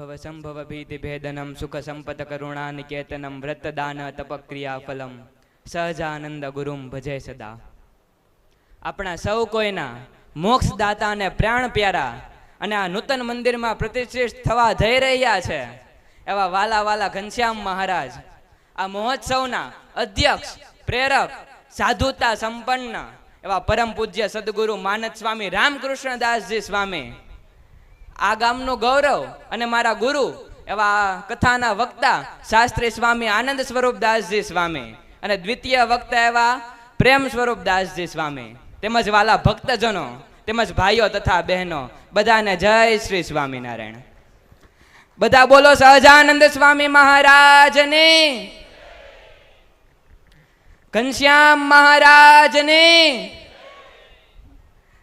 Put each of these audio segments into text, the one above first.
ભવ સંભવ ભીતિ ભેદનમ સુખ સંપત કરુણા નિકેતનમ વ્રતદાન તપક્રિયા ફલમ સહજાનંદ ગુરુમ ભજે સદા આપણા સૌ કોઈના મોક્ષદાતા અને પ્રાણ પ્યારા અને આ નૂતન મંદિરમાં પ્રતિષ્ઠિત થવા જઈ રહ્યા છે, એવા વાલા વાલા ઘનશ્યામ મહારાજ, આ મહોત્સવના અધ્યક્ષ, પ્રેરક, સાધુતા સંપન્ન, એવા પરમ પૂજ્ય સદગુરુ માનદ સ્વામી રામકૃષ્ણદાસજી સ્વામી આ ગામનો ગૌરવ અને મારા ગુરુ એવા કથાના વક્તા શાસ્ત્રી સ્વામી આનંદ સ્વરૂપદાસજી સ્વામી અને દ્વિતીય વક્તા એવા પ્રેમ સ્વરૂપદાસજી સ્વામી, તેમજ વાલા ભક્તજનો, તેમજ ભાઈઓ તથા બહેનો, બધાને જય શ્રી સ્વામિનારાયણ. બધા બોલો સહજાનંદ સ્વામી મહારાજને. ઘનશ્યામ મહારાજની.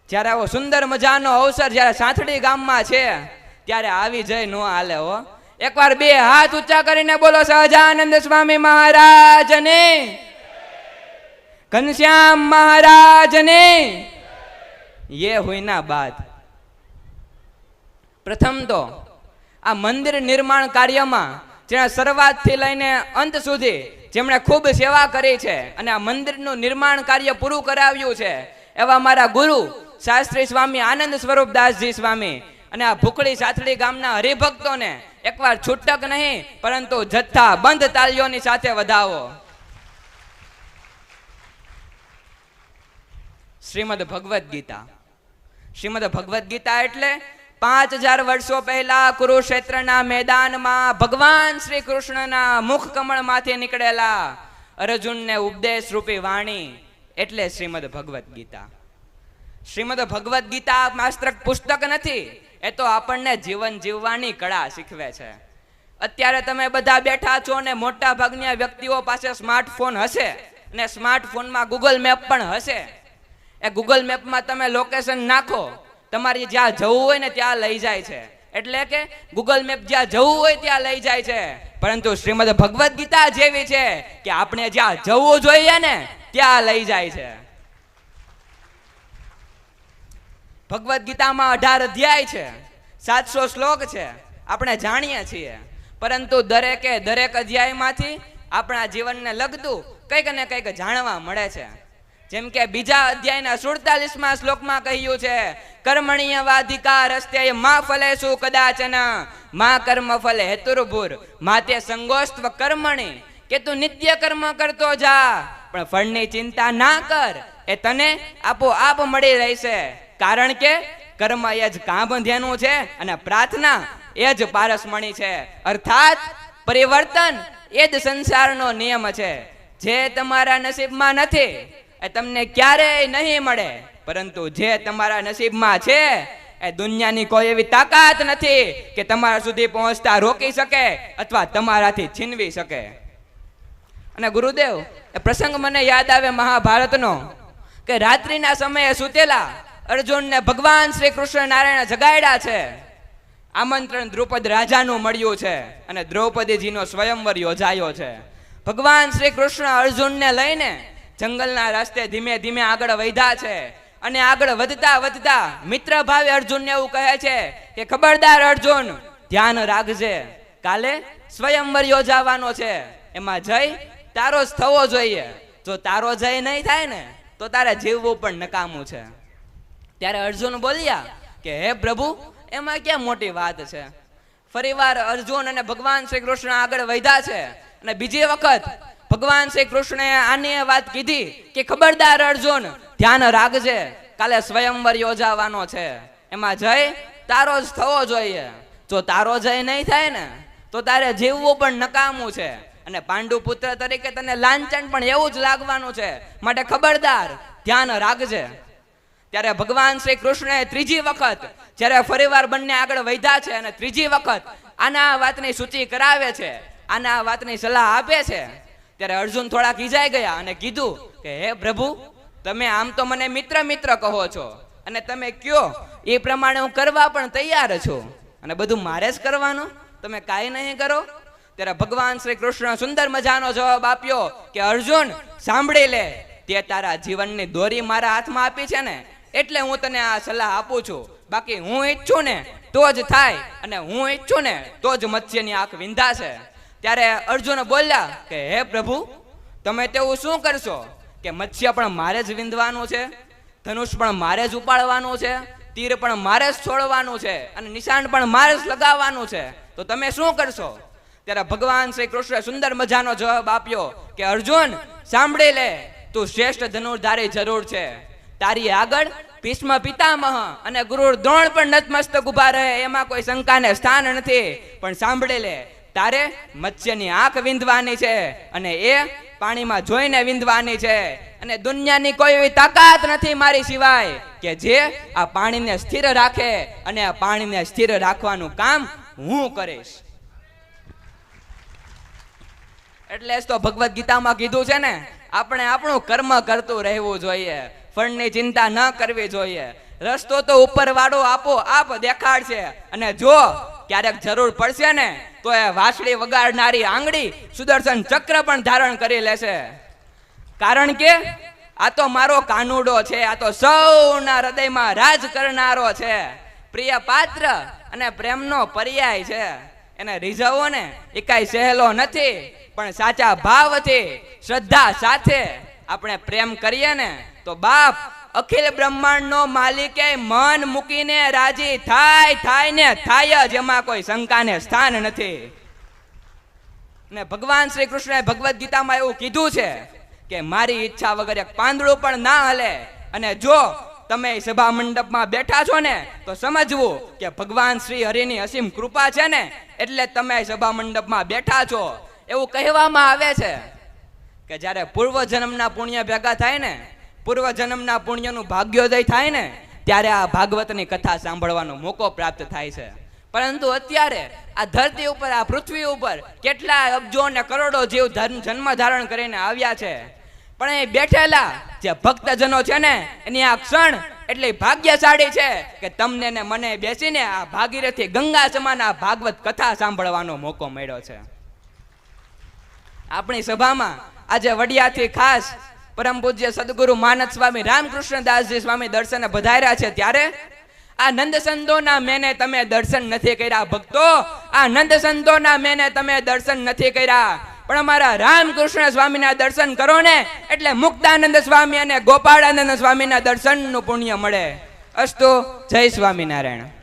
જ્યારે આવો સુંદર મજાનો અવસર જ્યારે સાંથડી ગામમાં છે, ત્યારે આવી જઈ ન હાલે હો. એકવાર બે હાથ ઊંચા કરીને બોલો, સહજાનંદ સ્વામી મહારાજને. ઘનશ્યામ મહારાજને. યે હોઈના બાદ. પ્રથમ તો આ મંદિર નિર્માણ કાર્યમાં જેણે શરૂઆતથી લઈને અંત સુધી જેમણે ખૂબ સેવા કરી છે અને આ મંદિરનું નિર્માણ કાર્ય પૂરું કરાવ્યું છે, એવા મારા ગુરુ શાસ્ત્રી સ્વામી આનંદ સ્વરૂપદાસજી સ્વામી અને આ ભૂખડી સાથડી ગામના હરિભક્તોને એકવાર છૂટક નહીં, પરંતુ જથ્થા બંધ તાલીઓની સાથે વધાવો. શ્રીમદ ભગવદ્ ગીતા. શ્રીમદ ભગવદ્ ગીતા એટલે પાંચ હજાર વર્ષો પહેલા કુરુક્ષેત્રના મેદાનમાં ભગવાન શ્રી કૃષ્ણના મુખ કમળમાંથી નીકળેલા અર્જુનને ઉપદેશ રૂપી વાણી એટલે શ્રીમદ ભગવદ્ ગીતા. શ્રીમદ ભગવદ્ ગીતા માત્ર પુસ્તક નથી, એ તો આપણને જીવન જીવવાની કળા શીખવે છે. અત્યારે તમે બધા બેઠા છો ને મોટા ભાગની વ્યક્તિઓ પાસે સ્માર્ટફોન હશે અને સ્માર્ટફોનમાં ગૂગલ મેપ પણ હશે. એ ગૂગલ મેપમાં તમે લોકેશન નાખો, તમારી જ્યાં જવું હોય ને ત્યાં લઈ જાય છે. એટલે કે ગૂગલ મેપ જ્યાં જવું હોય ત્યાં લઈ જાય છે. પરંતુ શ્રીમદ ભગવદ્ ગીતા જેવી છે કે આપણે જ્યાં જવું જોઈએ ને, ત્યાં લઈ જાય છે. ભગવદ્ ગીતામાં અઢાર અધ્યાય છે, સાતસો શ્લોક છે, આપણે જાણીએ છીએ. પરંતુ દરેકે દરેક અધ્યાયમાંથી આપણા જીવનને લગતું કંઈક ને કંઈક જાણવા મળે છે. જેમ કે બીજા અધ્યાયના સુડતાલીસમાં શ્લોકમાં કહ્યું છે, કર્મણીય વાધિકાર હસ્તે મા ફલેશુ કદાચન, મા કર્મ ફલે હેતુર્ભુર, માતે સંગોસ્ત્વ કર્મણી, કે તું નિત્ય કર્મ કરતો જા, પણ ફળની ચિંતા ના કર, એ તને આપોઆપ મળી રહેશે. કારણ કે કર્મ એ જ કાં બંધ્યાનું છે અને પ્રાર્થના એ જ પારસમણી છે. અર્થાત પરિવર્તન એ જ સંસારનો નિયમ છે. જે તમારા નસીબમાં નથી એ તમને ક્યારેય નહીં મળે. પરંતુ જે તમારા નસીબમાં છે એ દુનિયાની કોઈ એવી તાકાત નથી કે તમારા સુધી પહોંચતા રોકી શકે અથવા તમારાથી છીનવી શકે. અને ગુરુદેવ, એ પ્રસંગ મને યાદ આવે મહાભારતનો કે રાત્રિના સમયે સૂતેલા અર્જુનને ભગવાન શ્રી કૃષ્ણ નારાયણ જગાડ્યા છે. આમંત્રણ દ્રુપદ રાજાનું મળ્યું છે અને દ્રૌપદીજીનો સ્વયંવર યોજાયો છે. ભગવાન શ્રી કૃષ્ણ અર્જુનને લઈને જંગલના રસ્તે ધીમે ધીમે આગળ વધ્યા છે અને આગળ વધતા વધતા મિત્ર ભાવે અર્જુનને એવું કહે છે કે, ખબરદાર અર્જુન, ધ્યાન રાખજે. કાલે સ્વયંવર યોજાવાનો છે. એમાં જય તારો જ થવો જોઈએ. જો તારો જય નહીં થાય ને, તો તારે જીવવું પણ નકામું છે. ત્યારે અર્જુન બોલ્યા કે, હે પ્રભુ, એમાં ક્યાં મોટી વાત છે? ફરીવાર અર્જુન અને ભગવાન શ્રી કૃષ્ણ આગળ વધ્યા છે. અને બીજી વખત ભગવાન શ્રી કૃષ્ણએ આની વાત કીધી કે, ખબરદાર અર્જુન, ધ્યાન રાખજે, કાલે સ્વયંવર યોજાવાનો છે. એમાં જય, તારો જ થવો જોઈએ. જો તારો જય નહીં થાય ને, તો તારે જીવવું પણ નકામું છે. અને પાંડુ પુત્ર તરીકે તને લાંચન પણ એવું જ લાગવાનું છે. માટે ખબરદાર, ધ્યાન રાખજે. ત્યારે ભગવાન શ્રી કૃષ્ણએ ત્રીજી વખત, જ્યારે ફરીવાર બંને આગળ વધ્યા છે અને ત્રીજી વખત આના વાતની સૂચિ કરાવે છે, આના વાતની સલાહ આપે છે, ત્યારે અર્જુન થોડા ખીજાઈ ગયા અને કીધું કે, હે પ્રભુ, તમે આમ તો મને મિત્ર મિત્ર કહો છો અને તમે કયો? એ પ્રમાણે હું કરવા પણ તૈયાર છું. અને બધું મારે જ કરવાનું? તમે કાંઈ નહીં કરો? ત્યારે ભગવાન શ્રી કૃષ્ણ સુંદર મજાનો જવાબ આપ્યો કે, અર્જુન, સાંભળી લે, તે તારા જીવનની દોરી મારા હાથમાં આપી છે ને એટલે હું તને આ સલાહ આપું છું. બાકી હું ઈચ્છું ને તો જ થાય અને હું ઈચ્છું ને તો જ મત્સ્યની આંખ વિંધાશે. ત્યારે અર્જુન બોલ્યા કે, હે પ્રભુ, તમે તેવું શું કરશો? કે મત્સ્ય પણ મારે જ વિંધવાનું છે, ધનુષ પણ મારે જ ઉપાડવાનું છે, તીર પણ મારે જ છોડવાનું છે અને નિશાન પણ મારે જ લગાવવાનું છે. તો તમે શું કરશો? ત્યારે ભગવાન શ્રી કૃષ્ણ સુંદર મજાનો જવાબ આપ્યો કે, અર્જુન, સાંભળી લે, તું શ્રેષ્ઠ ધનુર્ધારી જરૂર છે. તારી આગળ ભીષ્મ પિતામહ અને ગુરુ દ્રોણ પણ નતમસ્તક ઊભા રહે, એમાં કોઈ શંકાને સ્થાન નથી. પણ સાંભળે લે, તારે મત્સ્યની આંખ વિંધવાની છે અને એ પાણીમાં જોઈને વિંધવાની છે. અને દુનિયાની કોઈ એવી તાકાત નથી મારી સિવાય કે જે આ પાણીને સ્થિર રાખે અને આ પાણીને સ્થિર રાખવાનું કામ હું કરીશ. એટલે તો ભગવદ્ ગીતામાં કીધું છે ને, આપણે આપણું કર્મ કરતું રહેવું જોઈએ. ફળની ચિંતા ન કરવી જોઈએ. રસ્તો તો ઉપર વાળો આપો, આપ દેખાડશે. અને જો ક્યારેક જરૂર પડશે ને, તો એ વાંસળી વગાડનારી આંગળી સુદર્શન ચક્ર પણ ધારણ કરી લેશે. કારણ કે આ તો મારો કાનુડો છે, આ તો સૌના હૃદયમાં રાજ કરનારો છે. પ્રિય પાત્ર અને પ્રેમનો પર્યાય છે. એને રીઝવો ને એ કાંઈ સહેલો નથી, પણ સાચા ભાવથી, શ્રદ્ધા સાથે આપણે પ્રેમ કરીએ ને, તો બાપ અખિલ બ્રહ્માંડનો માલિકે મન મૂકીને રાજી થાય થાય ને થાય જ, એમાં કોઈ શંકાને સ્થાન નથી. ને ભગવાન શ્રી કૃષ્ણએ ભગવદ્ ગીતામાં એવું કીધું છે કે મારી ઈચ્છા વગર એક પાંદડું પણ ના હલે. અને જો તમે સભા મંડપમાં બેઠા છો ને, તો સમજવું કે ભગવાન શ્રી હરિની અસીમ કૃપા છે ને, એટલે તમે સભા મંડપમાં બેઠા છો. એવું કહેવામાં આવે છે. કે જ્યારે પૂર્વજન્મના પુણ્ય ભેગા થાય ને, પૂર્વજન્મના પુણ્યનું ભાગ્યોદય થાય ને, ત્યારે આ ભાગવતની કથા સાંભળવાનો મોકો પ્રાપ્ત થાય છે. પરંતુ અત્યારે આ ધરતી ઉપર, આ પૃથ્વી ઉપર કેટલા અબજો ને કરોડો જીવ ધર્મ જન્મ ધારણ કરીને આવ્યા છે. પણ એ બેઠેલા જે ભક્તજનો છે ને, એની આ ક્ષણ એટલી ભાગ્યશાળી છે કે તમને ને મને બેસીને આ ભાગીરથી ગંગા સમાન આ ભાગવત કથા સાંભળવાનો મોકો મળ્યો છે. આપણી સભામાં આજે વડિયાથી ખાસ પરમ પૂજ્ય સદગુરુ માનદ સ્વામી રામકૃષ્ણદાસજી સ્વામી દર્શન પધાર્યા છે ત્યારે આ નંદ સંતોના મેને તમે દર્શન નથી કર્યા ભક્તો, આ નંદ સંતોના મેને તમે દર્શન નથી કર્યા. પણ અમારા રામકૃષ્ણ સ્વામીના દર્શન કરો ને, એટલે મુક્તાનંદ સ્વામી અને ગોપાળાનંદ સ્વામીના દર્શનનું પુણ્ય મળે. અસ્તુ, જય સ્વામિનારાયણ.